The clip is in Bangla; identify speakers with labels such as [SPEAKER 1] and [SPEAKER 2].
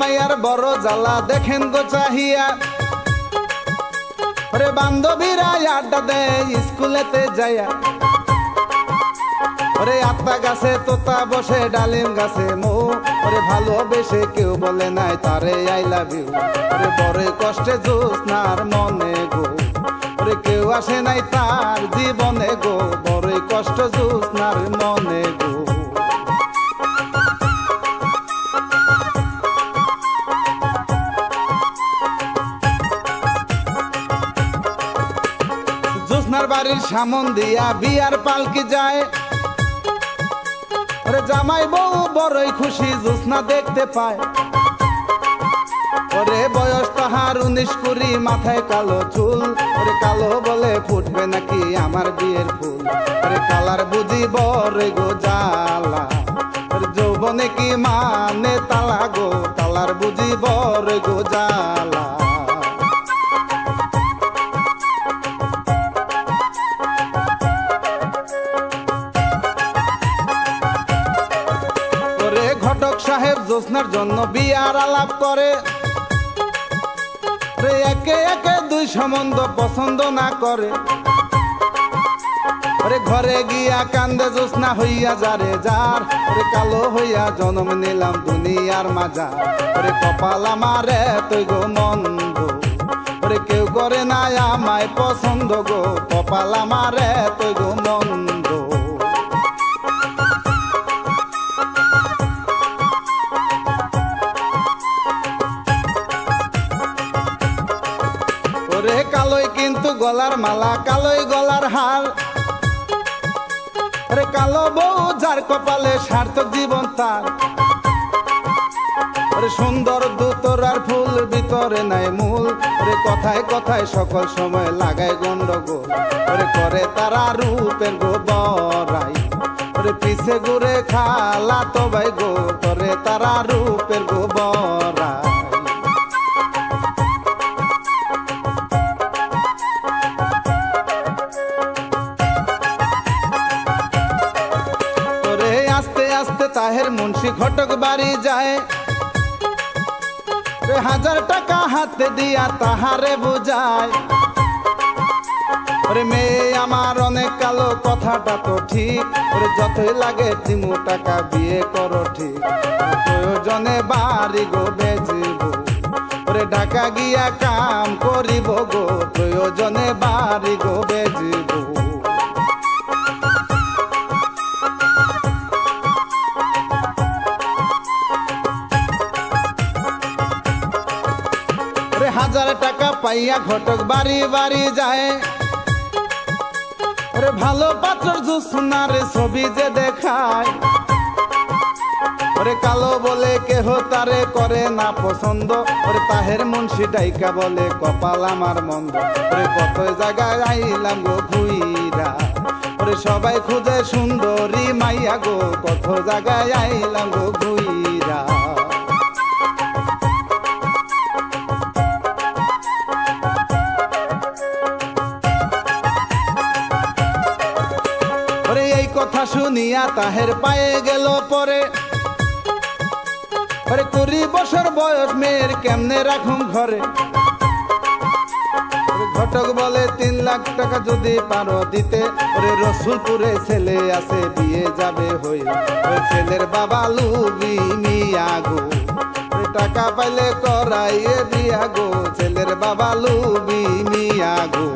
[SPEAKER 1] মাইয়ার বড় জ্বালা, দেখেন গো চাহিয়া। ওরে বান্ধবীরা, আড্ডা দেয় স্কুলেতে যাইয়া। ওরে আত্মা গাছে, তোতা বসে, ডালিম গাছে, মো। ওরে ভালোবেসে কেউ বলে নাই তারে আই লাভ ইউ ওরে বড় কষ্টে জোৎস্নার মনে গো। ওরে কেউ আসে নাই তার জীবনে গো। বড় কষ্ট জোৎস্নার মনে জোৎস্নার বাড়ির সামন দিয়া বিয়ার পালকি যায়। জামাই বউ বড়ই খুশি জোৎস্না দেখতে পায়। ওরে বয়স তাহার উনিশ কুড়ি, মাথায় কালো চুল। ওরে কালো বলে ফুটবে নাকি আমার বিয়ের ফুল? ওরে কালার বুঝি বরে গো জালা ওরে যৌবনে কি মানে তালা গো? তালার বুঝি বরে গো জালা ঘটক সাহেব জোৎস্নার জন্য বিয়ার আলাপ করে। একে একে দুই সম্বন্ধ পছন্দ না করে। ওরে ঘরে গিয়া কান্দে জোৎস্না হইয়া যারে যার। ওরে কালো হইয়া জন্ম নিলাম দুনিয়ার মাজা ওরে কপাল আমারে তুই গো মন্দ। ওরে কেউ করে না আমায় পছন্দ গো, কপাল আমারে তুই গো মন্দ। গলার মালা, কালোই গলার হার। ওরে কালো বউ যার কপালে সার্থক জীবন তার। সুন্দর দুতরার ফুল ভিতরে নাই মূল। ওরে কথায় কথায় সকল সময় লাগায় গন্ডগোল। ওরে করে তারা রূপের গো বড়াই ওরে পিছে ঘুরে খালা তো ভাই গো, করে তারা রূপের গো বড়াই আস্তে মুন্সি ঘটক বাড়ি যায়। হাজার টাকা হাতে দিয়া তাহারে বুঝায়। ওরে মেয়ে, আমার অনেক কালো কথাটা তো ঠিক। ওরে যতই লাগে তিমু টাকা বিয়ে করো ঠিক। প্রয়োজনে বাড়ি গো বেচিব। ওরে ঢাকা গিয়া কাম করিব গো। প্রয়োজনে বাড়ি গো বেচিব। টাকা পাইয়া ঘটক বাড়ি বাড়ি যায়। ওরে ভালো পাত্র জোসনারে ছবি যে দেখায়। ওরে কালো বলে কেহ তারে করে না পছন্দ। ওরে তাহের মুন্সি ডাইকা বলে কপাল আমার মন্দ। ওরে কত জায়গায় আইলাম গো ঘুইরা। ওরে সবাই খুঁজে সুন্দরী মাইয়া গো, কত জায়গায় আইলাম গো কথা শুনিয়া তাহের পায়ে গেল পরে। ওরে কুড়ি বছর বয়স মেয়ের কেমনে রাখুম ঘরে? ঘটক বলে, তিন লাখ টাকা যদি পারো দিতে। ওরে রসুলপুরে ছেলে আছে, বিয়ে যাবে হই। ওই ছেলের বাবা লুবি মিয়া গো। টাকা পাইলে করাইয়ে বিয়া গো, ছেলের বাবা লুবি মিয়া গো।